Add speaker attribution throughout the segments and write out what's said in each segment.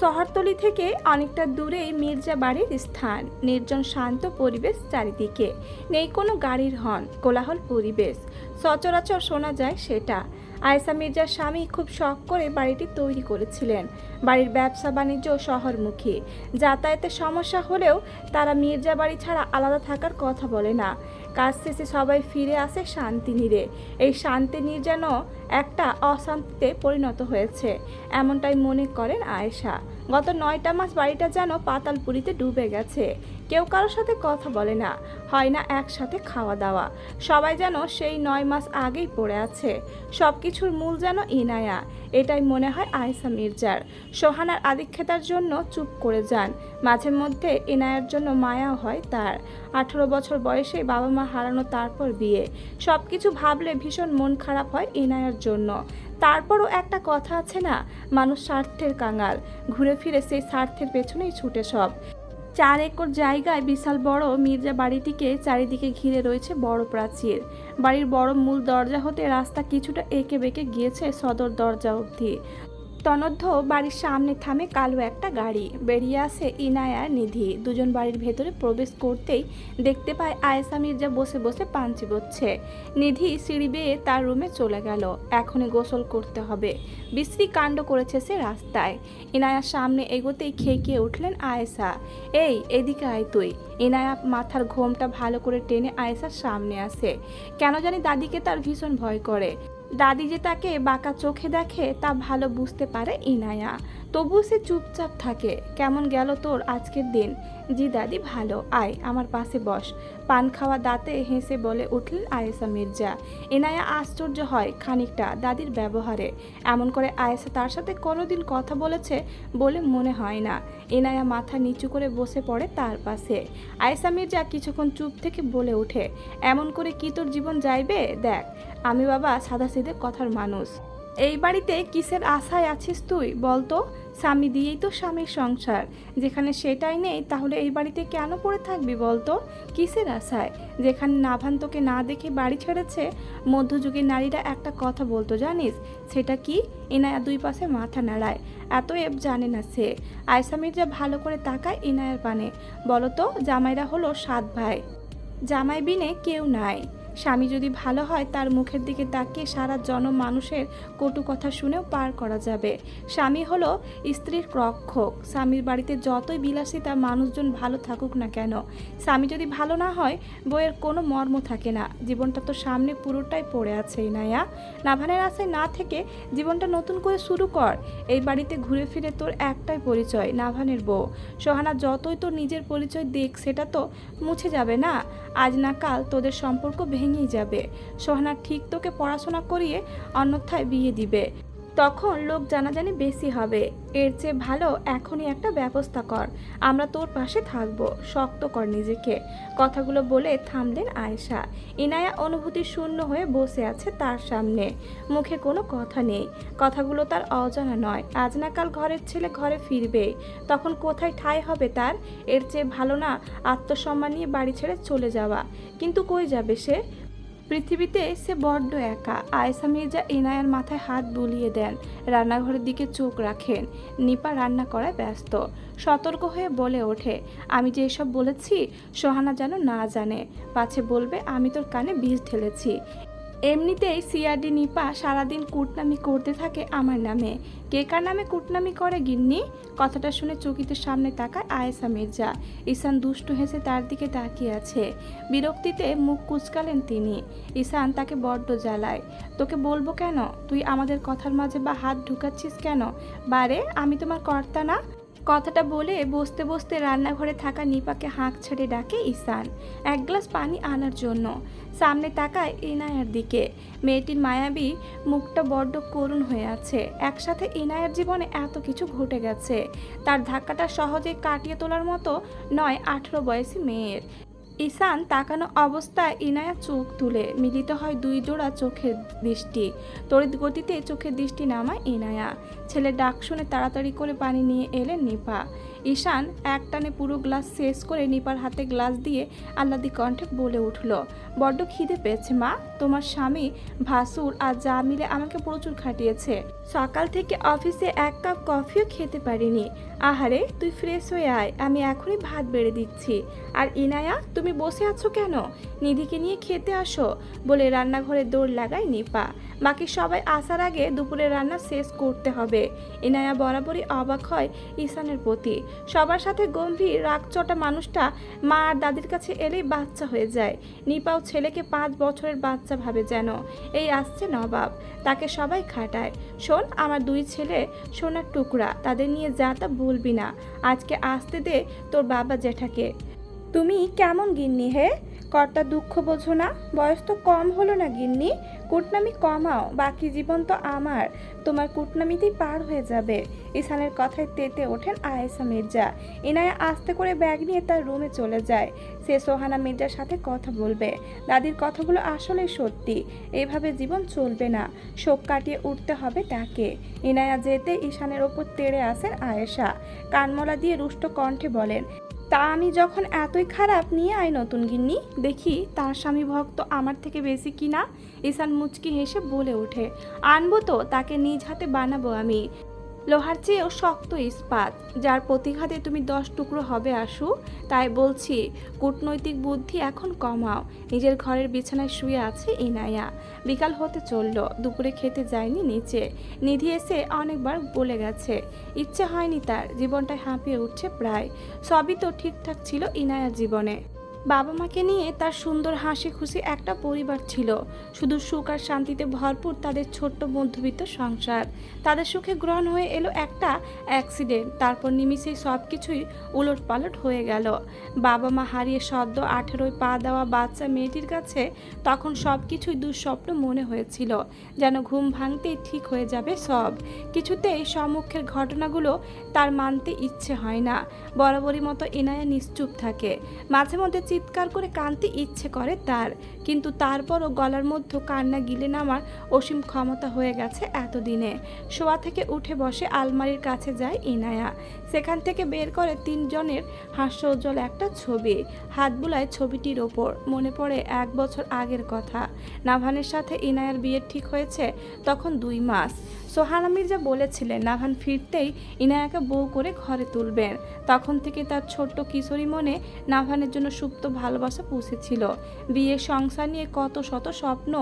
Speaker 1: শহরতলি থেকে অনেকটা দূরে মির্জা বাড়ির স্থান। নির্জন শান্ত পরিবেশ চারিদিকে। নেই কোনো গাড়ির হন কোলাহল পরিবেশ। সচরাচর শোনা যায় সেটা। আয়েশা মির্জার স্বামী খুব শখ করে বাড়িটি তৈরি করেছিলেন, বাড়ির ব্যবসা বাণিজ্য শহরমুখী। যাতায়াতের সমস্যা হলেও তারা মির্জা বাড়ি ছাড়া আলাদা থাকার কথা বলে না। কাজ শেষে সবাই ফিরে আসে শান্তি নিরে এই শান্তি নির যেন একটা অশান্তিতে পরিণত হয়েছে, এমনটাই মনে করেন আয়েশা। গত নয়টা মাস বাড়িটা যেন পাতাল পাতালপুরিতে ডুবে গেছে। কেউ কারোর সাথে কথা বলে না। হয় না একসাথে খাওয়া দাওয়া। সবাই যেন সেই নয় মাস আগেই পড়ে আছে। সব কিছুর মূল যেন ইনায়া। এটাই মনে হয় আয়েশা মির্জার। সোহানার আদিক্ষেতার জন্য চুপ করে যান। মাঝে মধ্যে ইনায়ার জন্য মায়া হয় তার। আঠারো বছর বয়সে বাবা মা হারানো তারপর বিয়ে। সব কিছু ভাবলে ভীষণ মন খারাপ হয় ইনায়ার জন্য। তারপরও একটা কথা আছে না, মানুষ স্বার্থের কাঙাল। ঘুরে ফিরে সেই স্বার্থের পেছনেই ছুটে সব। চার একর জায়গায় বিশাল বড় মির্জা বাড়িটিকে চারিদিকে ঘিরে রয়েছে বড় প্রাচীর। বাড়ির বড় মূল দরজা হতে রাস্তা কিছুটা এঁকে বেঁকে গিয়েছে সদর দরজা অবধি। তনধ্য বাড়ির সামনে থামে কালো একটা গাড়ি। বেরিয়ে আসে ইনায়া নিধি। দুজন বাড়ির ভেতরে প্রবেশ করতেই দেখতে পায় আয়েশা মির্জা বসে বসে পান চিবোচ্ছে নিধি সিঁড়ি বেয়ে তার রুমে চলে গেল। এখনই গোসল করতে হবে। বিশ্রী কাণ্ড করেছে সে রাস্তায়। ইনায়ার সামনে এগোতেই খেকিয়ে উঠলেন আয়েশা। এই, এদিকে আয় তুই। ইনায়া মাথার ঘোমটা ভালো করে টেনে আয়েশার সামনে আসে। কেন জানি দাদিকে তার ভীষণ ভয় করে। দাদি যে তাকে বাঁকা চোখে দেখে তা ভালো বুঝতে পারে ইনায়া। তবু সে চুপচাপ থাকে। কেমন গেল তোর আজকের দিন? জি দাদি, ভালো। আয়, আমার পাশে বস। পান খাওয়া দাঁতে হেসে বলে উঠলেন আয়েসা মির্জা। এনায়া আশ্চর্য হয় খানিকটা দাদির ব্যবহারে। এমন করে আয়েসা তার সাথে কোনোদিন কথা বলেছে বলে মনে হয় না। এনায়া মাথা নিচু করে বসে পড়ে তার পাশে। আয়েসা মির্জা কিছুক্ষণ চুপ থেকে বলে ওঠে, এমন করে কি তোর জীবন যাইবে? দেখ, আমি বাবা সাদাসিধে কথার মানুষ। এই বাড়িতে কিসের আশায় আছিস তুই? বলতো, স্বামী দিয়েই তো স্বামীর সংসার। যেখানে সেটাই নেই, তাহলে এই বাড়িতে কেন পড়ে থাকবি বলতো? কিসের আশায়? যেখানে নাভান তোকে না দেখে বাড়ি ছেড়েছে, মধ্যযুগের নারীরা একটা কথা বলতো, জানিস? সেটা কি? এনায়া দুই পাশে মাথা নাড়ায়। এত এব জানে না সে। আয়সা মির্জা ভালো করে তাকায় ইনায়ার পানে। বলতো, জামাইরা হলো সাত ভাই। জামাই বিনে কেউ নাই। স্বামী যদি ভালো হয়, তার মুখের দিকে তাকিয়ে সারা জন মানুষের কটু কথা শুনেও পার করা যাবে। স্বামী হলো স্ত্রীর রক্ষক। স্বামীর বাড়িতে যতই বিলাসিতা মানুষজন ভালো থাকুক না কেন। স্বামী যদি ভালো না হয় বইয়ের কোনো মর্ম থাকে না। জীবনটা তো সামনে পুরোটাই পড়ে আছে, ইনায়া। নাভানের আশায় না থেকে জীবনটা নতুন করে শুরু কর। এই বাড়িতে ঘুরে ফিরে তোর একটাই পরিচয়, নাভানের বউ। সোহানা যতই তোর নিজের পরিচয় দেখ, সেটা তো মুছে যাবে না। আজ না কাল তোদের সম্পর্ক ভেঙেই যাবে। সোহানা ঠিক তোকে পড়াশোনা করিয়ে অন্যথায় বিয়ে দিবে। তখন লোক জানাজানি বেশি হবে। এর চেয়ে ভালো এখনই একটা ব্যবস্থা কর। আমরা তোর পাশে থাকব। শক্ত কর নিজেকে। কথাগুলো বলে থামলেন আয়েশা। ইনায়া অনুভূতি শূন্য হয়ে বসে আছে তার সামনে। মুখে কোনো কথা নেই। কথাগুলো তার অজানা নয়। আজ না কাল ঘরের ছেলে ঘরে ফিরবে। তখন কোথায় ঠাঁই হবে তার? এর চেয়ে ভালো না আত্মসম্মান নিয়ে বাড়ি ছেড়ে চলে যাওয়া। কিন্তু কই যাবে সে? পৃথিবীতে সে বড্ড একা। আয়েসা মির্জা এনায়ের মাথায় হাত বুলিয়ে দেন, রান্নাঘরের দিকে চোখ রাখেন। নিপা রান্না করায় ব্যস্ত। সতর্ক হয়ে বলে ওঠে, আমি যে এসব বলেছি, সোহানা যেন না জানে। পাছে বলবে, আমি তোর কানে বীজ ঢেলেছি। এমনিতেই সিআরডি নিপা সারাদিন কুটনামি করতে থাকে আমার নামে। কে কার নামে কুটনামি করে, গিন্নি? কথাটা শুনে চকিতের সামনে তাকায় আয়েসা মির্জা। ঈশান দুষ্টু হেসে তার দিকে তাকিয়ে আছে। বিরক্তিতে মুখ কুচকালেন তিনি। ঈশান তাকে বড্ড জ্বালায়। তোকে বলব কেন? তুই আমাদের কথার মাঝে বা হাত ঢুকাচ্ছিস কেন? বারে, আমি তোমার কর্তা না? কথাটা বলে বসতে বসতে রান্নাঘরে থাকা নিপাকে হাঁক ছেড়ে ডাকে ঈশান এক গ্লাস পানি আনার জন্য। সামনে তাকায় ইনায়ার দিকে। মেয়েটির মায়াবী মুখটা বড্ড করুণ হয়ে আছে। একসাথে ইনায়ার জীবনে এত কিছু ঘটে গেছে। তার ধাক্কাটা সহজে কাটিয়ে তোলার মতো নয়, আঠেরো বয়সী মেয়ের। ঈশান তাকানো অবস্থায় ইনায়া চোখ তুলে, মিলিত হয় দুই জোড়া চোখের দৃষ্টি। তড়িৎ গতিতে চোখের দৃষ্টি নামায় ইনায়া। ছেলে ডাক শুনে তাড়াতাড়ি করে পানি নিয়ে এলেন নিপা। ঈশান এক টানে পুরো গ্লাস শেষ করে নিপার হাতে গ্লাস দিয়ে আল্লাদি কণ্ঠে বলে উঠল, বড্ড খিদে পেয়েছে মা। তোমার স্বামী, ভাসুর আর যা মিলে আমাকে প্রচুর খাটিয়েছে। সকাল থেকে অফিসে এক কাপ কফিও খেতে পারিনি। আহারে, তুই ফ্রেশ হয়ে আয়। আমি এখনই ভাত বেড়ে দিচ্ছি। আর ইনায়া, তুমি বসে আছো কেন? নিধিকে নিয়ে খেতে আসো। বলে রান্নাঘরে দৌড় লাগায় নিপা। বাকি সবাই আসার আগে দুপুরে রান্না শেষ করতে হবে। ইনায়া বরাবরই অবাক হয় ঈশানের প্রতি। সবার সাথে গম্ভীর রাগচটা মানুষটা মা আর দাদির কাছে এলেই বাচ্চা হয়ে যায়। নিপাও ছেলেকে পাঁচ বছরের বাচ্চা ভাবে যেন। এই আসছে নবাব, তাকে সবাই খাটায়। শোন, আমার দুই ছেলে, সোনার টুকরা, তাদের নিয়ে যা তা বলবি না। আজকে আসতে দে তোর বাবা জেঠাকে। তুমি কেমন গিন্নি হে? কর্তা দুঃখ বোঝো না, বয়স তো কম হলো না গিন্নি। কুটনামি কমাও, বাকি জীবন তো আমার। তোমার কুটনামিতেই পার হয়ে যাবে। ইসানের কথায় তেতে ওঠেন আয়েসা মির্জা। ইনায়া আস্তে করে ব্যাগ নিয়ে তার রুমে চলে যায়। সে সোহানা মির্জার সাথে কথা বলবে। দাদির কথাগুলো আসলে সত্যি। এভাবে জীবন চলবে না। শোক কাটিয়ে উঠতে হবে তাকে। ইনায়া যেতে ঈশানের ওপর তেড়ে আসেন আয়েশা। কানমলা দিয়ে রুষ্ট কণ্ঠে বলেন তা আমি যখন এতই খারাপ নিয়ে আয় নতুন গিন্নি, দেখি তার স্বামী ভক্ত আমার থেকে বেশি কিনা? ঈশান মুচকি হেসে বলে ওঠে। আনব তো, তাকে নিজ হাতে বানাবো আমি। লোহার চেয়েও শক্ত ইস্পাত, যার প্রতিঘাতে তুমি দশ টুকরো হবে আসু তাই বলছি, কূটনৈতিক বুদ্ধি এখন কমাও। নিজের ঘরের বিছানায় শুয়ে আছে ইনায়া। বিকাল হতে চলল, দুপুরে খেতে যায়নি নিচে। নিধি এসে অনেকবার বলে গেছে, ইচ্ছে হয়নি তার, জীবনটায় হাঁপিয়ে উঠছে প্রায়। সবই তো ঠিকঠাক ছিল ইনায়ার জীবনে। বাবা মাকে নিয়ে তার সুন্দর হাসি খুশি একটা পরিবার ছিল। শুধু সুখ আর শান্তিতে ভরপুর তাদের ছোট্ট মধ্যবিত্ত সংসার। তাদের সুখে গ্রহণ হয়ে এলো একটা অ্যাক্সিডেন্ট তারপর নিমিষেই সব কিছুই উলট পালট হয়ে গেল। বাবা মা হারিয়ে সদ্য আঠেরোয় পা দেওয়া বাচ্চা মেয়েটির কাছে তখন সব কিছুই দুঃস্বপ্ন মনে হয়েছিল, যেন ঘুম ভাঙতেই ঠিক হয়ে যাবে সব। কিছুতেই সম্মুখের ঘটনাগুলো তার মানতে ইচ্ছে হয় না। বরাবরই মতো এনায়া নিশ্চুপ থাকে। মাঝে মধ্যে চিৎকার করে কানতে ইচ্ছে করে তার। কিন্তু তারপরও গলার মধ্যে কান্না গিলে নামার অসীম ক্ষমতা হয়ে গেছে এতদিনে। শোয়া থেকে উঠে বসে আলমারির কাছে যায় ইনায়া। সেখান থেকে বের করে তিনজনের হাস্যোজ্জ্বল একটা ছবি। হাত বুলায় ছবিটির ওপর। মনে পড়ে এক বছর আগের কথা। নাভানের সাথে ইনায়ার বিয়ে ঠিক হয়েছে তখন দুই মাস। সোহানা মির্জা বলেছিলেন নাভান ফিরতেই ইনায়াকে বউ করে ঘরে তুলবেন। তখন থেকে তার ছোট্ট কিশোরী মনে নাভানের জন্য সুপ্ত ভালোবাসা পুষেছিল। বিয়ে সংসার নিয়ে কত শত স্বপ্ন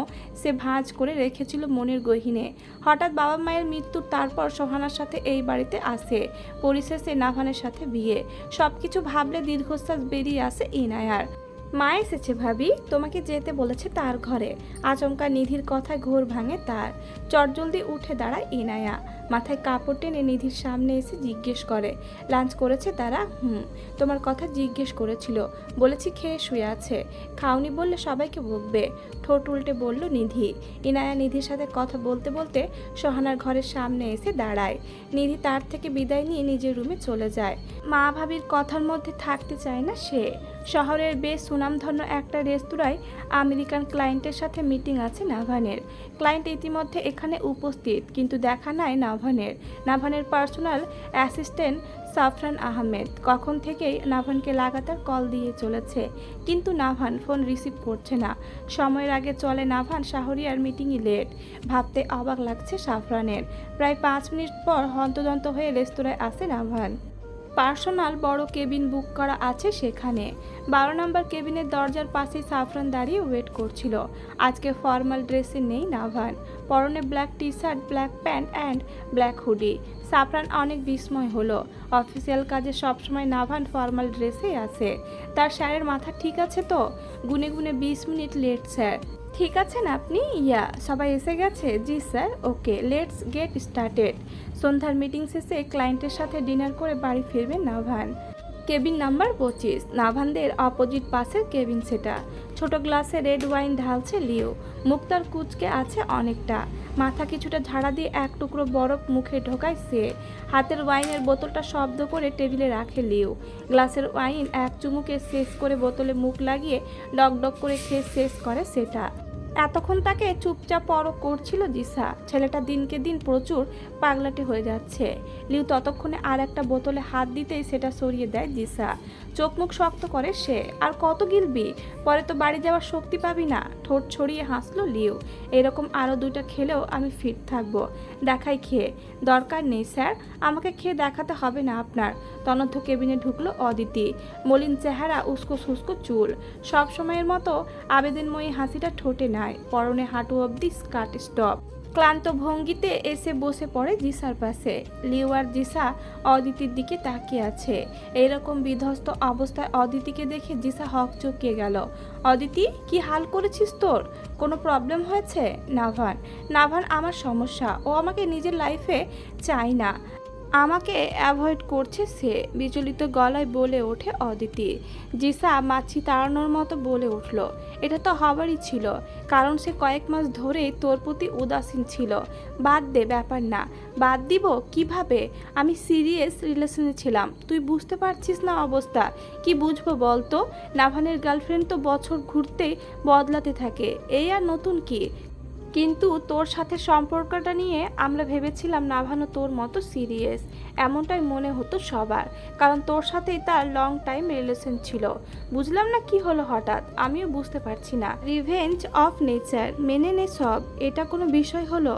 Speaker 1: সে ভাঁজ করে রেখেছিল মনের গহিনে। হঠাৎ বাবা মায়ের মৃত্যুর তারপর সোহানার সাথে এই বাড়িতে আসে। পরিশেষে নাভানের সাথে বিয়ে। সব কিছু ভাবলে দীর্ঘশ্বাস বেরিয়ে আসে ইনায়ার। মা এসেছে ভাবি, তোমাকে যেতে বলেছে তার ঘরে। আচমকা নিধির কথায় ঘোর ভাঙে তার। চটজলদি উঠে দাঁড়ায় ইনায়া মাথায় কাপড় টেনে নিধির সামনে এসে জিজ্ঞেস করে, লাঞ্চ করেছে তারা? হুম, তোমার কথা জিজ্ঞেস করেছিল। বলেছি খেয়ে শুয়ে আছে। খাওনি বললে সবাইকে বকবে। ঠোঁট উল্টে বলল নিধি। ইনায়া নিধির সাথে কথা বলতে বলতে সোহানার ঘরের সামনে এসে দাঁড়ায়। নিধি তার থেকে বিদায় নিয়ে নিজের রুমে চলে যায়। মা ভাবির কথার মধ্যে থাকতে চায় না সে। শহরের বেশ সুনামধন্য একটা রেস্তোরাঁয় আমেরিকান ক্লায়েন্টের সাথে মিটিং আছে নাভানের। ক্লায়েন্ট ইতিমধ্যে এখানে উপস্থিত, কিন্তু দেখা নাই নাভানের। নাভানের পার্সোনাল অ্যাসিস্ট্যান্ট সাফরান আহমেদ কখন থেকেই নাভানকে লাগাতার কল দিয়ে চলেছে, কিন্তু নাভান ফোন রিসিভ করছে না। সময়ের আগে চলে নাভান শাহরিয়ার মিটিংই লেট, ভাবতে অবাক লাগছে সাফরানের। প্রায় পাঁচ মিনিট পর হন্তদন্ত হয়ে রেস্তোরাঁয় আসে নাভান। পার্সোনাল বড় কেবিন বুক করা আছে সেখানে। বারো নম্বর কেবিনের দরজার পাশে সাফরান দাঁড়িয়ে ওয়েট করছিল। আজকে ফর্মাল ড্রেসে নেই নাভান। পরনে black T shirt black pant and black hoodie. Safran অনেক বিস্ময় হলো। অফিসিয়াল কাজে সবসময় নাভান ফর্মাল ড্রেসেই আছে। তার স্যারের মাথা ঠিক আছে তো? গুনে গুনে বিশ মিনিট লেট, স্যার। ঠিক আছেন আপনি? ইয়া, সবাই এসে গেছে? জি, sir. Okay, let's get started. সন্ধ্যার মিটিং শেষে ক্লায়েন্টের সাথে ডিনার করে বাড়ি ফিরবেন নাভান। কেবিন নাম্বার পঁচিশ, নাভানদের অপোজিট পাশের কেবিন সেটা। ছোট গ্লাসে রেড ওয়াইন ঢালছে লিও। মুখ তার কুচকে আছে অনেকটা। মাথা কিছুটা ঝাড়া দিয়ে এক টুকরো বরফ মুখে ঢোকায় সে। হাতের ওয়াইনের বোতলটা শব্দ করে টেবিলে রাখে লিও। গ্লাসের ওয়াইন এক চুমুকে শেষ করে বোতলে মুখ লাগিয়ে ডক ডক করে খেয়ে শেষ করে সেটা। এতক্ষণ তাকে চুপচাপ পরক করছিল দিশা ছেলেটা দিনকে দিন প্রচুর পাগলাটে হয়ে যাচ্ছে। লিউ ততক্ষণে আর একটা বোতলে হাত দিতেই সেটা সরিয়ে দেয় দিশা চোখ মুখ শক্ত করে সে, আর কত গিলবি? পরে তো বাড়ি যাওয়ার শক্তি পাবি না। ঠোঁট ছড়িয়ে হাসলো লিউ। এরকম আরও দুইটা খেলেও আমি ফিট থাকব। দেখাই খেয়ে। দরকার নেই, স্যার। আমাকে খেয়ে দেখাতে হবে না আপনার। তনথ কেবিনে ঢুকলো অদিতি। মলিন চেহারা উস্কো সুস্কো চুল। সব সময়ের মতো আবেদনময়ী হাসিটা ঠোঁটে নাই পরনে হাঁটু অবধি স্কার্ট স্টপ। ক্লান্ত ভঙ্গিতে এসে বসে পড়ে জিসার পাশে। লিও আর জিসা অদিতির দিকে তাকিয়ে আছে। এরকম বিধ্বস্ত অবস্থায় অদিতিকে দেখে জিসা হক চকিয়ে গেল। অদিতি, কি হাল করেছিস তোর? কোনো প্রবলেম হয়েছে? নাভান নাভান আমার সমস্যা। ও আমাকে নিজের লাইফে চাই না। আমাকে অ্যাভয়েড করছে সে, বিচলিত গলায় বলে ওঠে অদিতি। জিসা মাছি তাড়ানোর মতো বলে উঠল, এটা তো হবারই ছিল, কারণ সে কয়েক মাস ধরেই তোর প্রতি উদাসীন ছিল। বাদ দে ব্যাপার না, বাদ দিব কীভাবে? আমি সিরিয়াস রিলেশনে ছিলাম, তুই বুঝতে পারছিস না অবস্থা। কি বুঝব বলতো? নাভানের গার্লফ্রেন্ড তো বছর ঘুরতেই বদলাতে থাকে, এই আর নতুন কি? কিন্তু তোর সাথে সম্পর্কটা নিয়ে আমরা ভেবেছিলাম নাভানো তোর মতো সিরিয়াস। এমনটাই মনে হতো সবার, কারণ তোর সাথেই তার লং টাইম রিলেশন ছিল। বুঝলাম না কি হলো হঠাৎ, আমিও বুঝতে পারছি না। রিভেঞ্জ অফ নেচার মেনে নে সব, এটা কোনো বিষয় হলো?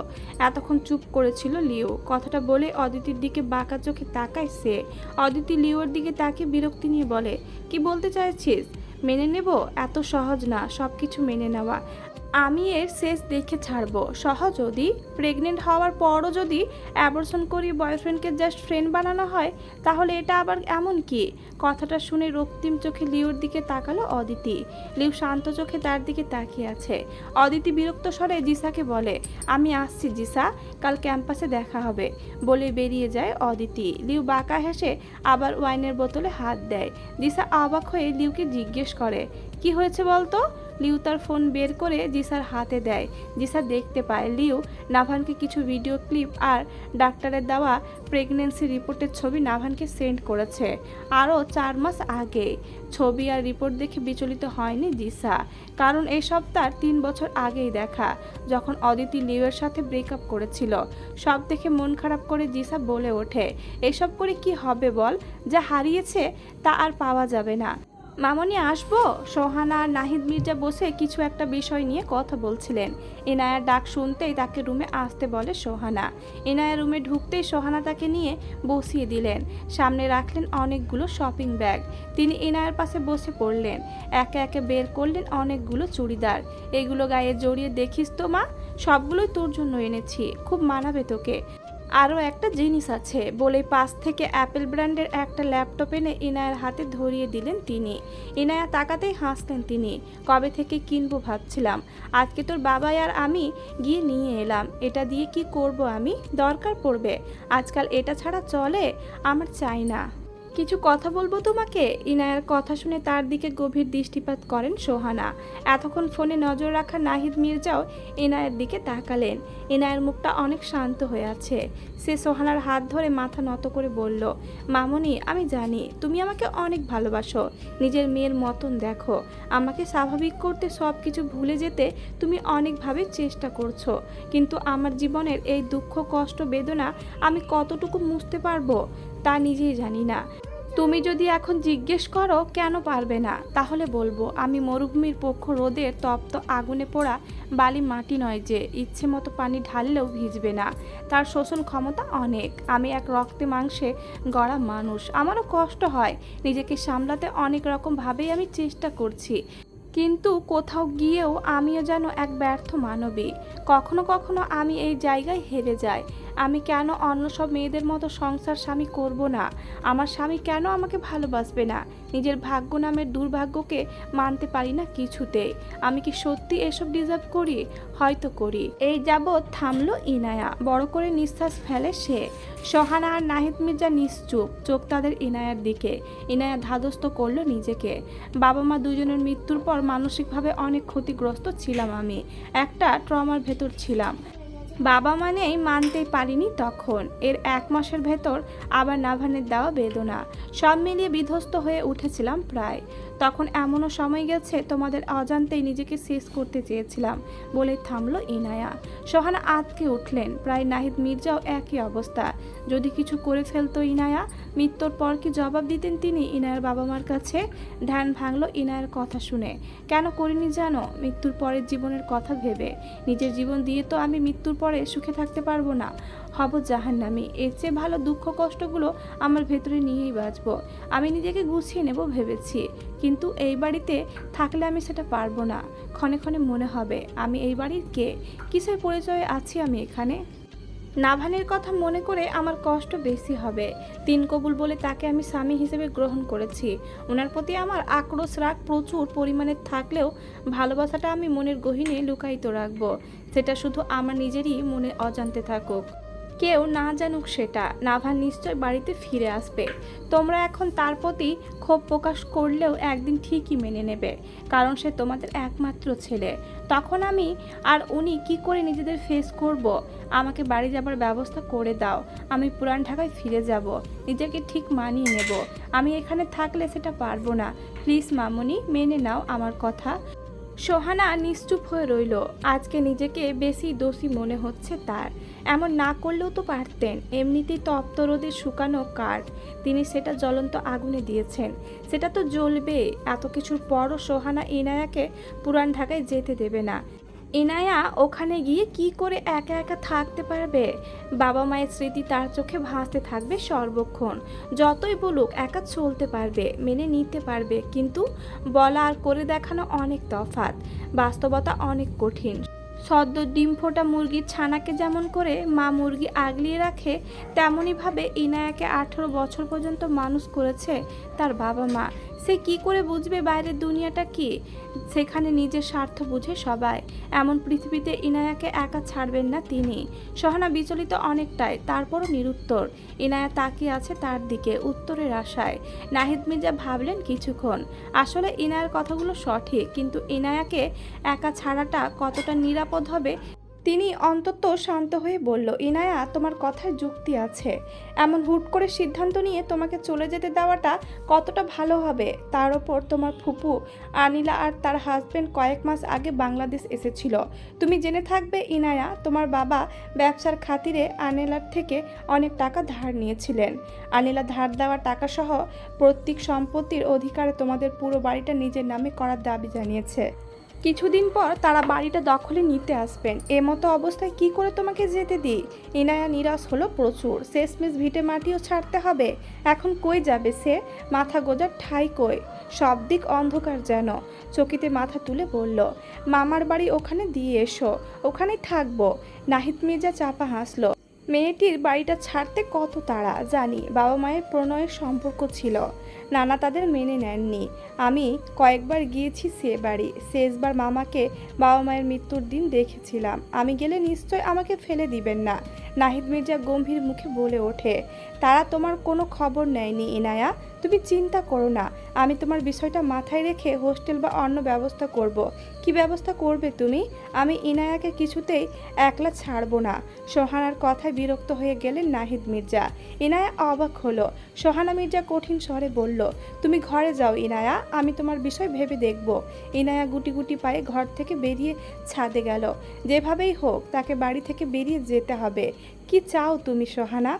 Speaker 1: এতক্ষণ চুপ করেছিল লিও, কথাটা বলে অদিতির দিকে বাঁকা চোখে তাকায় সে। অদিতি লিওর দিকে তাকে বিরক্তি নিয়ে বলে, কি বলতে চাইছিস? মেনে নেব? এত সহজ না সব কিছু মেনে নেওয়া। আমি এর শেষ দেখে ছাড়বো। সহ যদি। প্রেগনেন্ট হওয়ার পরও যদি অ্যাবর্শন করি বয়ফ্রেন্ডকে জাস্ট ফ্রেন্ড বানানো হয়, তাহলে এটা আবার এমন কি? কথাটা শুনে রক্তিম চোখে লিওর দিকে তাকালো অদিতি। লিউ শান্ত চোখে তার দিকে তাকিয়ে আছে। অদিতি বিরক্ত স্বরে জিসাকে বলে, আমি আসছি জিসা, কাল ক্যাম্পাসে দেখা হবে। বলে বেরিয়ে যায় অদিতি। লিউ বাঁকা হেসে আবার ওয়াইনের বোতলে হাত দেয়। দিশা অবাক হয়ে লিউকে জিজ্ঞেস করে, কি হয়েছে বলতো? লিউ তার ফোন বের করে জিসার হাতে দেয়। জিসা দেখতে পায় লিউ, নাভানকে কিছু ভিডিও ক্লিপ আর ডাক্তারের দেওয়া প্রেগনেন্সি রিপোর্টের ছবি নাভানকে সেন্ড করেছে। আরও চার মাস আগে। ছবি আর রিপোর্ট দেখে বিচলিত হয়নি জিসা। কারণ এসব তার তিন বছর আগেই দেখা, যখন অদিতি লিউয়ের সাথে ব্রেকআপ করেছিল। সব দেখে মন খারাপ করে জিসা বলে ওঠে, এসব করে কি হবে বল? যা হারিয়েছে তা আর পাওয়া যাবে না। মামনি আসব? সোহানা আর নাহিদ মির্জা বসে কিছু একটা বিষয় নিয়ে কথা বলছিলেন। এনায়ার ডাক শুনতেই তাকে রুমে আসতে বলে সোহানা। এনায়া রুমে ঢুকতেই সোহানা তাকে নিয়ে বসিয়ে দিলেন। সামনে রাখলেন অনেকগুলো শপিং ব্যাগ। তিনি এনায়ার পাশে বসে পড়লেন। একে একে বের করলেন অনেকগুলো চুড়িদার। এগুলো গায়ে জড়িয়ে দেখিস তো মা, সবগুলোই তোর জন্য এনেছি। খুব মানাবে তোকে। আরও একটা জিনিস আছে। বলে পাশ থেকে অ্যাপেল ব্র্যান্ডের একটা ল্যাপটপ এনে ইনায়ার হাতে ধরিয়ে দিলেন তিনি। ইনায়া তাকাতেই হাসলেন তিনি। কবে থেকে কিনবো ভাবছিলাম। আজকে তোর বাবাই আর আমি গিয়ে নিয়ে এলাম। এটা দিয়ে কি করব আমি? দরকার পড়বে। আজকাল এটা ছাড়া চলে? আমার চাই না। কিছু কথা বলব তোমাকে? ইনায়ার কথা শুনে তার দিকে গভীর দৃষ্টিপাত করেন সোহানা। এতক্ষণ ফোনে নজর রাখা নাহিদ মির্জাও ইনায়ের দিকে তাকালেন। ইনায়ের মুখটা অনেক শান্ত হয়ে আছে। সে সোহানার হাত ধরে মাথা নত করে বলল, মামনি, আমি জানি, তুমি আমাকে অনেক ভালোবাসো। নিজের মেয়ের মতন দেখো। আমাকে স্বাভাবিক করতে সব কিছু ভুলে যেতে তুমি অনেকভাবে চেষ্টা করছ। কিন্তু আমার জীবনের এই দুঃখ, কষ্ট, বেদনা আমি কতটুকু মুছতে পারব তা নিজেই জানি না। তুমি যদি এখন জিজ্ঞেস করো, কেন পারবে না? তাহলে বলব, আমি মরুভূমির পক্ষ রোদের তপ্ত আগুনে পোড়া বালি মাটি নয় যে, ইচ্ছে মতো পানি ঢাললেও ভিজবে না। তার শোষণ ক্ষমতা অনেক। আমি এক রক্তে মাংসে গড়া মানুষ। আমারও কষ্ট হয়। নিজেকে সামলাতে অনেক রকমভাবেই আমি চেষ্টা করছি। কিন্তু কোথাও গিয়েও আমিও যেন এক ব্যর্থ মানবী। কখনো কখনো আমি এই জায়গায় হেরে যাই। আমি কেন অন্য সব মেয়েদের মতো সংসার স্বামী করব না? আমার স্বামী কেন আমাকে ভালোবাসবে না? নিজের ভাগ্য নামের দুর্ভাগ্যকে মানতে পারি না কিছুতে। আমি কি সত্যি এসব ডিজার্ভ করি? হয়তো করি। এই যাবৎ থামলো ইনায়া। বড় করে নিঃশ্বাস ফেলে সে। সহানা আর নাহিদ মির্জা নিশ্চুপ। চোখ তাদের ইনায়ার দিকে। ইনায়া ধাদস্ত করল নিজেকে। বাবা মা দুজনের মৃত্যুর পর মানসিকভাবে অনেক ক্ষতিগ্রস্ত ছিলাম আমি। একটা ট্রমার ভেতর ছিলাম। বাবা মানেই মানতেই পারিনি তখন। এর এক মাসের ভেতর আবার নাভানের দেওয়া বেদনা। সব মিলিয়ে বিধ্বস্ত হয়ে উঠেছিলাম প্রায়। তখন এমনও সময় গেছে তোমাদের অজান্তেই নিজেকে শেষ করতে চেয়েছিলাম বলে থামলো ইনায়া। সোহানা আতকে উঠলেন। প্রায় নাহিদ মির্জাও একই অবস্থা। যদি কিছু করে ফেলতো ইনায়া, মৃত্যুর পর কি জবাব দিতেন তিনি ইনায়ার বাবা মার কাছে? ধ্যান ভাঙল ইনায়ার কথা শুনে। কেন করিনি জানো? মৃত্যুর পরের জীবনের কথা ভেবে। নিজের জীবন দিয়ে তো আমি মৃত্যুর পরে সুখে থাকতে পারব না। হব জাহান নামি এর চেয়ে ভালো দুঃখ কষ্টগুলো আমার ভেতরে নিয়েই বাঁচব। আমি নিজেকে গুছিয়ে নেব ভেবেছি, কিন্তু এই বাড়িতে থাকলে আমি সেটা পারব না। ক্ষণে ক্ষণে মনে হবে, আমি এই বাড়ির কে? কিসের পরিচয়ে আছি আমি এখানে? নাভানের কথা মনে করে আমার কষ্ট বেশি হবে। তিন কবুল বলে তাকে আমি স্বামী হিসেবে গ্রহণ করেছি। ওনার প্রতি আমার আক্রোশ রাগ প্রচুর পরিমাণে থাকলেও ভালোবাসাটা আমি মনের গহীনে লুকায়িত রাখব। সেটা শুধু আমার নিজেরই মনে অজান্তে থাকুক। কেউ না জানুক সেটা। নাভান নিশ্চয় বাড়িতে ফিরে আসবে। তোমরা এখন তার প্রতি ক্ষোভ প্রকাশ করলেও একদিন ঠিকই মেনে নেবে, কারণ সে তোমাদের একমাত্র ছেলে। তখন আমি আর উনি কি করে নিজেদের ফেস করব? আমাকে বাড়ি যাবার ব্যবস্থা করে দাও। আমি পুরান ঢাকায় ফিরে যাব। নিজেকে ঠিক মানিয়ে নেব। আমি এখানে থাকলে সেটা পারব না। প্লিজ মামুনি, মেনে নাও আমার কথা। সোহানা নিশ্চুপ হয়ে রইল। আজকে নিজেকে বেশি দোষী মনে হচ্ছে তার। এমন না করলেও তো পারতেন। এমনিতেই তপ্ত রোদে শুকানো কাঠ। তিনি সেটা জ্বলন্ত আগুনে দিয়েছেন। সেটা তো জ্বলবে। এত কিছুর পরও সোহানা ইনায়াকে পুরান ঢাকায় যেতে দেবে না। ইনায়া ওখানে গিয়ে কি করে একা একা থাকতে পারবে? বাবা মায়ের স্মৃতি তার চোখে ভাসতে থাকবে সর্বক্ষণ। যতই বলুক, একা চলতে পারবে, মেনে নিতে পারবে। কিন্তু বলা আর করে দেখানো অনেক তফাৎ। বাস্তবতা অনেক কঠিন। সদ্য ডিম ফোটা মুরগির ছানাকে যেমন করে মা মুরগি আগলিয়ে রাখে তেমনইভাবে ইনায়াকে আঠেরো বছর পর্যন্ত মানুষ করেছে তার বাবা মা। সে কি করে বুঝবে বাইরের দুনিয়াটা কি? সেখানে নিজের স্বার্থ বুঝে সবাই। এমন পৃথিবীতে ইনায়াকে একা ছাড়বেন না তিনি। সহানা বিচলিত অনেকটাই, তারপরও নিরুত্তর। ইনায়া তাকিয়ে আছে তার দিকে, উত্তরের আশায়। নাহিদ মির্জা ভাবলেন কিছুক্ষণ। আসলে ইনায়ার কথাগুলো সঠিক, কিন্তু ইনায়াকে একা ছাড়াটা কতটা নিরাপদ হবে তিনি অন্তত শান্ত হয়ে বলল, ইনায়া, তোমার কথায় যুক্তি আছে। এমন হুট করে সিদ্ধান্ত নিয়ে তোমাকে চলে যেতে দেওয়াটা কতটা ভালো হবে? তার ওপর তোমার ফুপু, আনিলা আর তার হাজবেন্ড কয়েক মাস আগে বাংলাদেশ এসেছিল। তুমি জেনে থাকবে, ইনায়া, তোমার বাবা ব্যবসার খাতিরে আনিলার থেকে অনেক টাকা ধার নিয়েছিলেন। আনিলা ধার দেওয়া টাকা সহ প্রত্যেক সম্পত্তির অধিকারে তোমাদের পুরো বাড়িটা নিজের নামে করার দাবি জানিয়েছে। কিছুদিন পর তারা বাড়িটা দখলে নিতে আসবেন। এ মতো অবস্থায় কি করে তোমাকে যেতে দিই? ইনায়া নিরাশ হলো প্রচুর। শেষমেশ ভিটে মাটিও ছাড়তে হবে। এখন কই যাবে সে? মাথা গোজার ঠাই কই? সব দিক অন্ধকার যেন। চকিতে মাথা তুলে বলল, মামার বাড়ি ওখানে দিয়ে এসো। ওখানেই থাকব। নাহিদ মির্জা চাপা হাসলো, মেয়েটির বাড়িটা ছাড়তে কত তাড়া? জানি বাবা মায়ের প্রণয়ের সম্পর্ক ছিল। নানা তাদের মেনে নেননি। আমি কয়েকবার গিয়েছি সে বাড়ি। শেষবার মামাকে বাবা মায়ের মৃত্যুর দিন দেখেছিলাম। আমি গেলে নিশ্চয় আমাকে ফেলে দিবেন না। নাহিদ মির্জা গম্ভীর মুখে বলে ওঠে। তারা তোমার কোনো খবর নেয়নি এনায়া তুমি চিন্তা করো না। আমি তোমার বিষয়টা মাথায় রেখে হোস্টেল বা অন্য ব্যবস্থা করব। কি ব্যবস্থা করবে তুমি? আমি ইনায়াকে কিছুতেই একলা ছাড়বো না। সোহানার কথায় বিরক্ত হয়ে গেলেন নাহিদ মির্জা। ইনায়া অবাক হলো। সোহানা মির্জা কঠিন স্বরে বলল, তুমি ঘরে যাও ইনায়া, আমি তোমার বিষয় ভেবে দেখব। ইনায়া গুটি গুটি পায়ে ঘর থেকে বেরিয়ে ছাদে গেল। যেভাবেই হোক, তাকে বাড়ি থেকে বেরিয়ে যেতে হবে। কি চাও তুমি, সোহানা?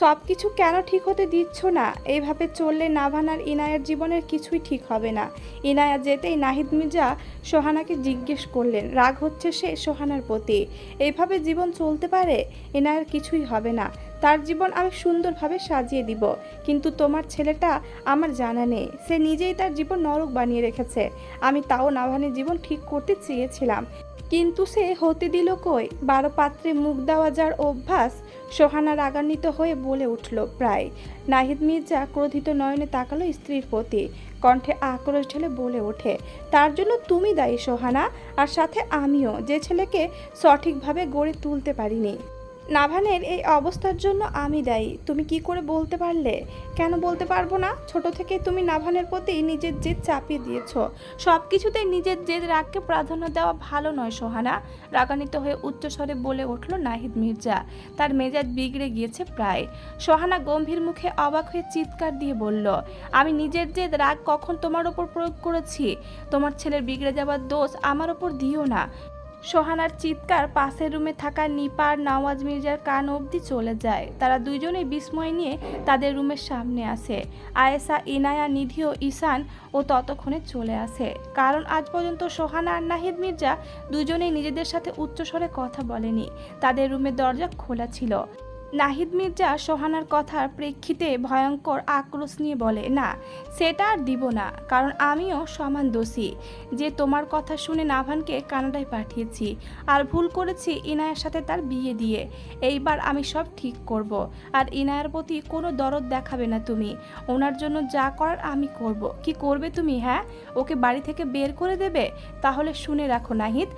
Speaker 1: সব কিছু কেন ঠিক হতে দিচ্ছ না? এইভাবে চললে নাভানার ইনায়ার জীবনের কিছুই ঠিক হবে না। ইনায়া যেতেই নাহিদ মির্জা সোহানাকে জিজ্ঞেস করলেন, রাগ হচ্ছে সে সোহানার প্রতি। এইভাবে জীবন চলতে পারে? ইনায়ার কিছুই হবে না। তার জীবন আমি সুন্দরভাবে সাজিয়ে দিব। কিন্তু তোমার ছেলেটা আমার জানা নেই। সে নিজেই তার জীবন নরক বানিয়ে রেখেছে। আমি তাও নাভানের জীবন ঠিক করতে চেয়েছিলাম। কিন্তু সে হতে দিল কই? বারো পাত্রে মুখ দেওয়া যার অভ্যাস সোহানা রাগান্বিত হয়ে বলে উঠল, প্রায়। নাহিদ মির্জা ক্রোধিত নয়নে তাকালো স্ত্রীর প্রতি। কণ্ঠে আক্রোশ ঢেলে বলে ওঠে, তার জন্য তুমি দায়ী সোহানা, আর সাথে আমিও। যে ছেলেকে সঠিকভাবে গড়ে তুলতে পারিনি। নাভানের এই অবস্থার জন্য আমি দায়ী। তুমি কি করে বলতে পারলে? কেন বলতে পারব না? ছোট থেকে তুমি নাভানের প্রতি নিজের জেদ চাপিয়ে দিয়েছ। সব কিছুতেই নিজের জেদ রাগকে প্রাধান্য দেওয়া ভালো নয় সোহানা। রাগান্বিত হয়ে উচ্চস্বরে বলে উঠল নাহিদ মির্জা। তার মেজাজ বিগড়ে গিয়েছে প্রায়। সোহানা গম্ভীর মুখে অবাক হয়ে চিৎকার দিয়ে বলল, আমি নিজের জেদ রাগ কখন তোমার ওপর প্রয়োগ করেছি? তোমার ছেলের বিগড়ে যাওয়ার দোষ আমার ওপর দিও না। সোহানার চিৎকার, পাশের রুমে থাকা নিপার নওয়াজ মির্জার কান অবধি চলে যায়। তারা দুইজনেই বিস্ময় নিয়ে তাদের রুমের সামনে আসে। আয়েসা ইনায়া নিধি ও ঈশান ও ততক্ষণে চলে আসে। কারণ আজ পর্যন্ত সোহানা আর নাহিদ মির্জা দুজনেই নিজেদের সাথে উচ্চস্বরে কথা বলেনি। তাদের রুমের দরজা খোলা ছিল। নাহিদ মির্জা সোহানার কথার প্রেক্ষিতে ভয়ঙ্কর আক্রোশ নিয়ে বলে, না, সেটা আর দিব না, কারণ আমিও সমান দোষী। যে তোমার কথা শুনে নাভানকে কানাডায় পাঠিয়েছি, আর ভুল করেছি ইনায়ের সাথে তার বিয়ে দিয়ে। এইবার আমি সব ঠিক করব, আর ইনায়ের প্রতি কোনো দরদ দেখাবে না তুমি। ওনার জন্য যা করার আমি করব। কি করবে তুমি হ্যাঁ? ওকে বাড়ি থেকে বের করে দেবে? তাহলে শুনে রাখো নাহিদ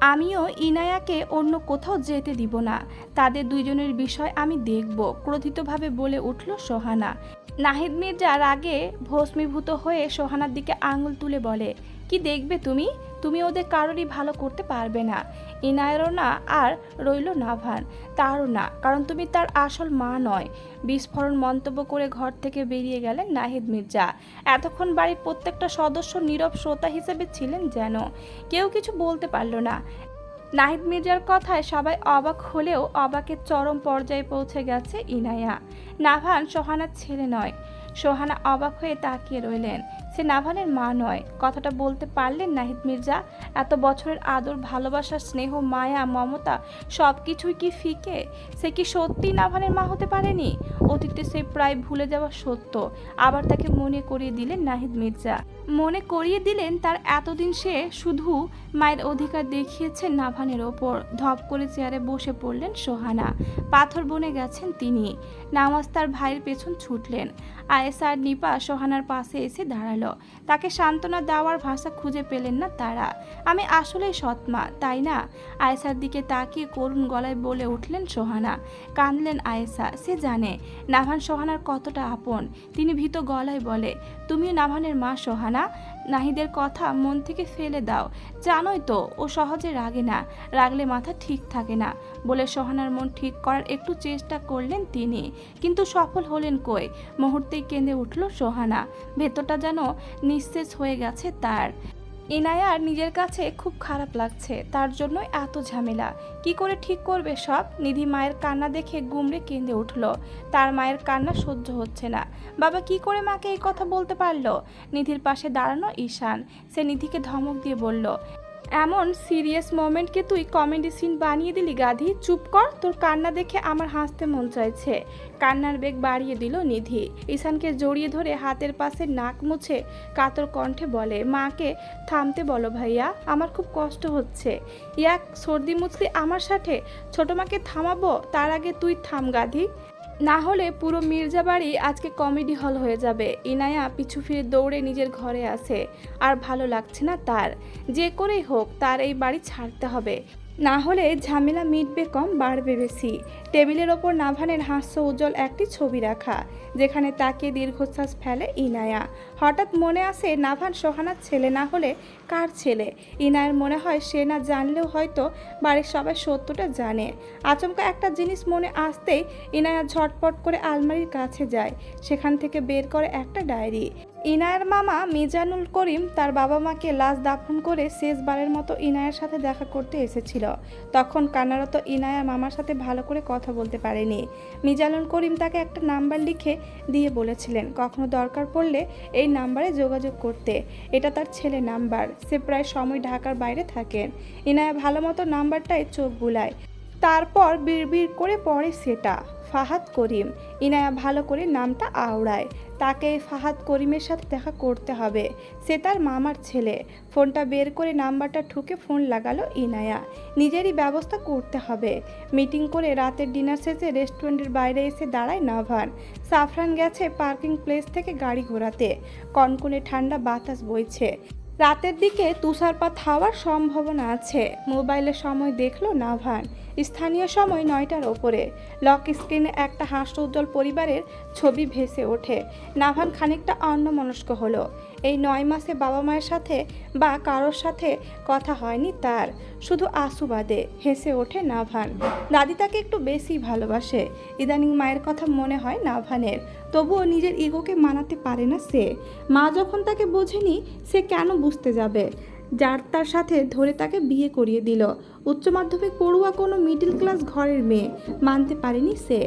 Speaker 1: আমিও ইনায়াকে অন্য কোথাও যেতে দিব না। তাদের দুইজনের বিষয় আমি দেখব, ক্রোধিতভাবে বলে উঠল সোহানা। নাহিদ মির্জা রাগে ভস্মীভূত হয়ে সোহানার দিকে আঙুল তুলে বলে কি দেখবে তুমি? তুমি ওদের কারোরই ভালো করতে পারবে না। ইনায়েরও না আর রইল নাভান। তারও না, কারণ তুমি তার আসল মা নয়। বিস্ফোরণ মন্তব্য করে ঘর থেকে বেরিয়ে গেলেন নাহিদ মির্জা। এতক্ষণ বাড়ির প্রত্যেকটা সদস্য নীরব শ্রোতা হিসেবে ছিলেন যেন। কেউ কিছু বলতে পারল না। নাহিদ মির্জার কথায় সবাই অবাক হলেও অবাকের চরম পর্যায়ে পৌঁছে গেছে ইনায়া। নাভান সোহানার ছেলে নয়। সোহানা অবাক হয়ে তাকিয়ে রইলেন। সে নাভানের মা নয়। কথাটা বলতে পারলেন নাহিদ মির্জা। এত বছরের আদর ভালোবাসা স্নেহ, মায়া, মমতা সব কিছুই কি ফিকে? সে কি সত্যি নাভানের মা হতে পারেনি? অতীতে সে প্রায় ভুলে যাওয়া সত্য। আবার তাকে মনে করিয়ে দিলেন নাহিদ মির্জা। মনে করিয়ে দিলেন তার এতদিন সে শুধু মায়ের অধিকার দেখিয়েছে নাভানের ওপর। ধপ করে চেয়ারে বসে পড়লেন সোহানা। পাথর বনে গেছেন তিনি। নামাজ তার ভাইয়ের পেছন ছুটলেন। আয়েসা আর নিপা সোহানার পাশে এসে দাঁড়াল। তাকে সান্ত্বনা দেওয়ার ভাষা খুঁজে পেলেন না তারা। আমি আসলেই সৎমা তাই না? আয়েসার দিকে তাকিয়ে করুণ গলায় বলে উঠলেন সোহানা। কাঁদলেন আয়েসা সে জানে। নাভান সোহানার কতটা আপন? তিনি ভীত গলায় বলে, তুমিও নাভানের মা সোহানা? নাহিদের কথা মন থেকে ফেলে দাও। জানোই তো, ও সহজে রাগে না। রাগলে মাথা ঠিক থাকে না। বলে সোহানার মন ঠিক করার একটু চেষ্টা করলেন তিনি। কিন্তু সফল হলেন কই? মুহূর্তেই কেঁদে উঠল সোহানা। ভেতরটা যেন নিঃশেষ হয়ে গেছে তার। ইনায়ার নিজের কাছে খুব খারাপ লাগছে, তার জন্য এত ঝামেলা। কি করে ঠিক করবে সব? নিধি মায়ের কান্না দেখে গুমড়ে কেঁদে উঠল। তার মায়ের কান্না সহ্য হচ্ছে না। বাবা কি করে মাকে এই কথা বলতে পারল? নিধির পাশে দাঁড়ানো ঈশান। সে নিধিকে ধমক দিয়ে বলল এমন সিরিয়াস মোমেন্টকে তুই কমেডি সিন বানিয়ে দিলি, গাধি? চুপ কর, তোর কান্না দেখে আমার হাসতে মন চাইছে। কান্নার বেগ বাড়িয়ে দিল নিধি। ঈশানকে জড়িয়ে ধরে হাতের পাশে নাক মুছে কাতর কণ্ঠে বলে, মাকে, থামতে বলো ভাইয়া, আমার খুব কষ্ট হচ্ছে। ইয়াক, সর্দি মুছলি আমার সাথে? ছোট মাকে থামাবো? তার আগে তুই থাম, গাধি। না হলে পুরো মির্জা বাড়ি আজকে কমেডি হল হয়ে যাবে। ইনায়া পিছু ফিরে দৌড়ে নিজের ঘরে আসে আর ভালো লাগছে না তার। যে করেই হোক, তার এই বাড়ি ছাড়তে হবে। না হলে ঝামেলা মিটবে কম বাড়বে বেশি। টেবিলের ওপর নাভানের হাস্য উজ্জ্বল একটি ছবি রাখা, যেখানে তাকে দীর্ঘশ্বাস ফেলে ইনায়া। হঠাৎ মনে আসে নাভান সোহানার ছেলে না হলে কার ছেলে? ইনায়ের মনে হয় সে না জানলেও হয়তো বাড়ির সবাই সত্যটা জানে। আচমকা একটা জিনিস মনে আসতেই ইনায়া ঝটপট করে আলমারির কাছে যায়, সেখান থেকে বের করে একটা ডায়েরি। ইনায়ের মামা মিজানুল করিম তার বাবা মাকে লাশ দাফন করে শেষবারের মতো ইনায়ের সাথে দেখা করতে এসেছিল। তখন কান্নারত ইনায়ার মামার সাথে ভালো করে কথা বলতে পারেনি। মিজানুল করিম তাকে একটা নাম্বার লিখে দিয়ে বলেছিলেন, কখনো দরকার পড়লে এই নাম্বারে যোগাযোগ করতে। এটা তার ছেলে নাম্বার। সে প্রায় সময় ঢাকার বাইরে থাকেন। ইনায়া ভালো মতো নাম্বারটায় চোখ বুলায়। তারপর বিড়বিড় করে পড়ে সেটা। ফাহাদ করিম। ইনায়া ভালো করে নামটা আওড়ায়। তাকে ফাহাদ করিমের সাথে দেখা করতে হবে। সে তার মামার ছেলে। ফোনটা বের করে নাম্বারটা ঠুকে ফোন লাগালো ইনায়া। নিজেরই ব্যবস্থা করতে হবে। মিটিং করে রাতের ডিনার শেষে রেস্টুরেন্টের বাইরে এসে দাঁড়ায় নাভান। সাফরান গেছে পার্কিং প্লেস থেকে গাড়ি ঘোরাতে। কনকনে ঠান্ডা বাতাস বইছে। রাতের দিকে তুষারপাত হওয়ার সম্ভাবনা আছে। মোবাইলে সময় দেখল নাভান। স্থানীয় সময় নয়টার ওপরে। লক স্ক্রিনে একটা হাস্যোজ্জ্বল পরিবারের ছবি ভেসে ওঠে। নাভান খানিকটা অন্যমনস্ক হলো। এই নয় মাসে বাবা মায়ের সাথে বা কারোর সাথে কথা হয়নি তার। শুধু আশুবাদে হেসে ওঠে নাভান। দাদি তাকে একটু বেশি ভালোবাসে। ইদানিং মায়ের কথা মনে হয় নাভানের। তবুও নিজের ইগোকে মানাতে পারে না সে। মা যখন তাকে বোঝেনি, সে কেন বুঝতে যাবে? যার তার সাথে ধরে তাকে বিয়ে করিয়ে দিল। উচ্চ মাধ্যমিক পড়ুয়া কোনো মিডল ক্লাস ঘরের মেয়ে, মানতে পারেনি সে।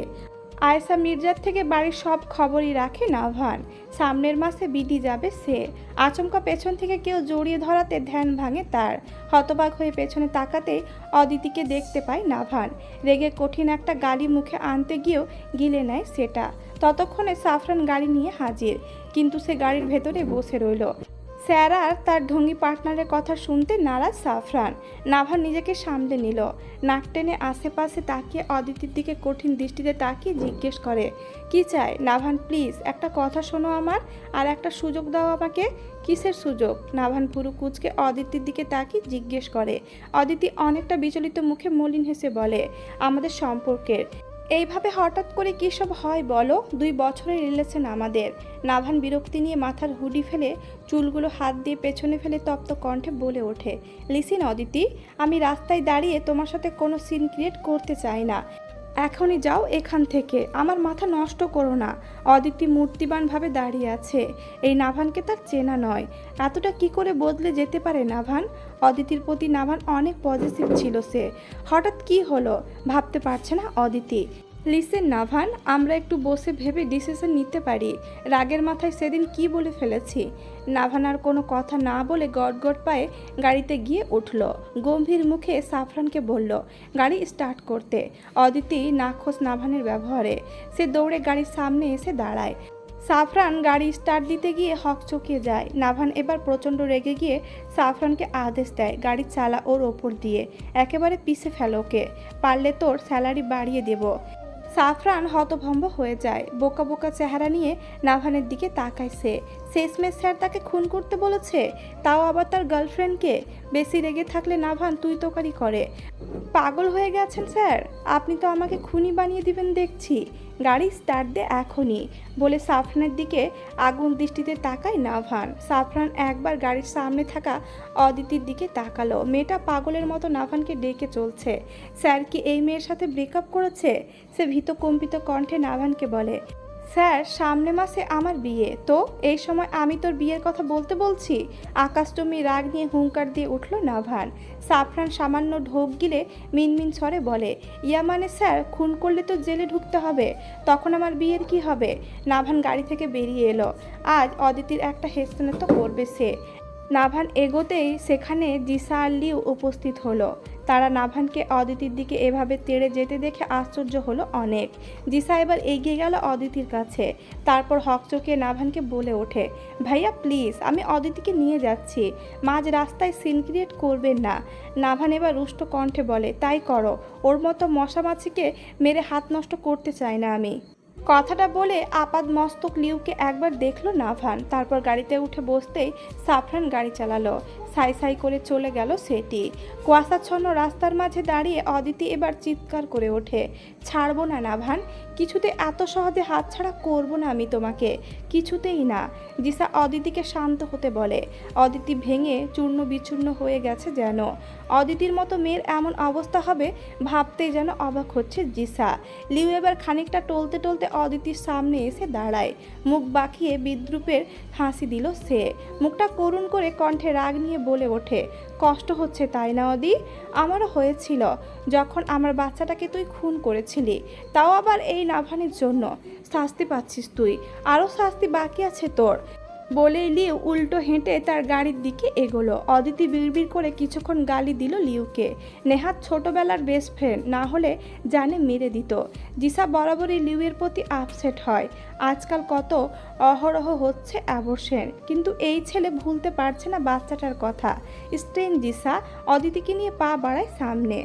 Speaker 1: আয়েশা মির্জার থেকে বাড়ির সব খবরই রাখে নাভান। সামনের মাসে বিডি যাবে সে। আচমকা পেছন থেকে কেউ জড়িয়ে ধরাতে ধ্যান ভাঙে তার। হতবাক হয়ে পেছনে তাকাতে অদিতিকে দেখতে পায় নাভান। রেগে কঠিন একটা গালি মুখে আনতে গিয়েও গিলে নেয় সেটা। ততক্ষণে সাফরান গাড়ি নিয়ে হাজির, কিন্তু সে গাড়ির ভেতরে বসে রইল। স্যার আর তার ঢঙ্গি পার্টনারের কথা শুনতে নারাজ সাফরান। নাভান নিজেকে সামলে নিল। নাক টেনে আশেপাশে তাকিয়ে অদিতির দিকে কঠিন দৃষ্টিতে তাকিয়ে জিজ্ঞেস করে, কি চাই? নাভান প্লিজ একটা কথা শোনো আমার, আর একটা সুযোগ দাও আমাকে। কিসের সুযোগ? নাভান পুরু কুচকে অদিতির দিকে তাকিয়ে জিজ্ঞেস করে। অদিতি অনেকটা বিচলিত মুখে মলিন হেসে বলে, আমাদের সম্পর্কের। এইভাবে হঠাৎ করে কী সব হয় বলো? দুই বছরের রিলেশন আমাদের। নাভান বিরক্তি নিয়ে মাথার হুডি ফেলে চুলগুলো হাত দিয়ে পেছনে ফেলে তপ্ত কণ্ঠে বলে ওঠে, লিসিন, অদিতি, আমি রাস্তায় দাঁড়িয়ে তোমার সাথে কোনো সিন ক্রিয়েট করতে চাই না। এখনই যাও এখান থেকে। আমার মাথা নষ্ট করো না। অদিতি মূর্তিবানভাবে দাঁড়িয়ে আছে। এই নাভানকে তার চেনা নয়। এতটা কি করে বদলে যেতে পারে নাভান? অদিতির প্রতি নাভান অনেক পজিটিভ ছিল সে। হঠাৎ কি হলো? ভাবতে পারছে না অদিতি। লিসেন নাভান, আমরা একটু বসে ভেবে ডিসিশন নিতে পারি। রাগের মাথায় সেদিন কি বলে ফেলেছি? নাভান আর কোনো কথা না বলে গড় পায়ে গাড়িতে গিয়ে উঠল। গম্ভীর মুখে সাফরানকে বলল, গাড়ি স্টার্ট করতে। অদিতি নাখোশ নাভানের ব্যবহারে, সে দৌড়ে গাড়ির সামনে এসে দাঁড়ায়। সাফরান গাড়ি স্টার্ট দিতে গিয়ে হকচকিয়ে যায়। নাভান এবার প্রচণ্ড রেগে গিয়ে সাফরানকে আদেশ দেয়, গাড়ি চালা ওর ওপর দিয়ে, একেবারে পিছে ফেলোকে পারলে তোর স্যালারি বাড়িয়ে দেব। সাফরান হতভম্ব হয়ে যায়। বোকা বোকা চেহারা নিয়ে নাভানের দিকে তাকায় সে। শেষমেশ স্যার তাকে খুন করতে বলেছে, তাও আবার তার গার্লফ্রেন্ডকে। বেশি রেগে থাকলে নাভান তুই তোকারি করে। পাগল হয়ে গেছেন স্যার, আপনি তো আমাকে খুনি বানিয়ে দিবেন দেখছি। গাড়ি স্টার্ট দে এখনই, বলে সাফরানের দিকে আগুন দৃষ্টিতে তাকায় নাভান। সাফরান একবার গাড়ির সামনে থাকা অদিতির দিকে তাকালো। মেয়েটা পাগলের মতো নাভানকে ডেকে চলছে। স্যার কি এই মেয়ের সাথে ব্রেকআপ করেছে? সে ভীত কম্পিত কণ্ঠে নাভানকে বলে স্যার, সামনে মাসে আমার বিয়ে। তো, এই সময় আমি তোর বিয়ের কথা বলতে বলছি? আকাশটমি রাগ নিয়ে হুঙ্কার দিয়ে উঠল নাভান। সাফরান সামান্য ঢোক গিলে মিনমিন স্বরে বলে, ইয়া মানে স্যার, খুন করলে তো জেলে ঢুকতে হবে। তখন আমার বিয়ের কি হবে? নাভান গাড়ি থেকে বেরিয়ে এলো। আজ অদিতির একটা হেস্তনে তো করবে সে। নাভান এগোতেই সেখানে জিসা আর লিউ উপস্থিত হলো। তারা নাভানকে অদিতির দিকে এভাবে তেড়ে যেতে দেখে আশ্চর্য হলো অনেক। জিসা এবার এগিয়ে গেল অদিতির কাছে। তারপর হকচকে নাভানকে বলে ওঠে, ভাইয়া, প্লিজ, আমি অদিতিকে নিয়ে যাচ্ছি। মাঝ রাস্তায় সিন ক্রিয়েট করবেন না। নাভান এবার রুষ্ট কণ্ঠে বলে, তাই করো, ওর মতো মশা মাছিকে মেরে হাত নষ্ট করতে চাই না আমি। কথাটা বলে আপাদ মস্তক লিউকে একবার দেখল নাভান। তারপর গাড়িতে উঠে বসতেই সাফরান গাড়ি চালালো। সাই সাই করে চলে গেল সেটি। কুয়াশাচ্ছন্ন রাস্তার মাঝে দাঁড়িয়ে অদিতি এবার চিৎকার করে ওঠে। ছাড়বো না নাভান, কিছুতে এত সহজে হাতছাড়া করব না আমি তোমাকে, কিছুতেই না। জিসা অদিতিকে শান্ত হতে বলে। অদিতি ভেঙে চূর্ণ বিচূর্ণ হয়ে গেছে যেন। অদিতির মতো মেয়ের এমন অবস্থা হবে ভাবতেই যেন অবাক হচ্ছে জিসা। লিউ এবার খানিকটা টলতে টলতে অদিতির সামনে এসে দাঁড়ায়। মুখ বাঁকিয়ে বিদ্রুপের হাসি দিল সে। মুখটা করুণ করে কণ্ঠে রাগ নিয়ে বলে ওঠে কষ্ট হচ্ছে তাই না, অদি? আমারও হয়েছিল। যখন আমার বাচ্চাটাকে তুই খুন করেছিলি, তাও আবার এই লাভানির জন্য। শাস্তি পাচ্ছিস তুই। আরও শাস্তি বাকি আছে তোর। বলেই লিউ উল্টো হেঁটে তার গাড়ির দিকে এগোলো। অদিতি বিড়বিড় করে কিছুক্ষণ গালি দিল লিউকে। নেহাত ছোটবেলার বেস্ট ফ্রেন্ড না হলে জানে মেরে দিত। জিসা বরাবরই লিউয়ের প্রতি আপসেট হয়। আজকাল কত অহরহ হচ্ছে অ্যাবর্ষণ কিন্তু এই ছেলে ভুলতে পারছে না বাচ্চাটার কথা। স্ট্রেন জিসা, অদিতিকে নিয়ে পা বাড়ায় সামনে।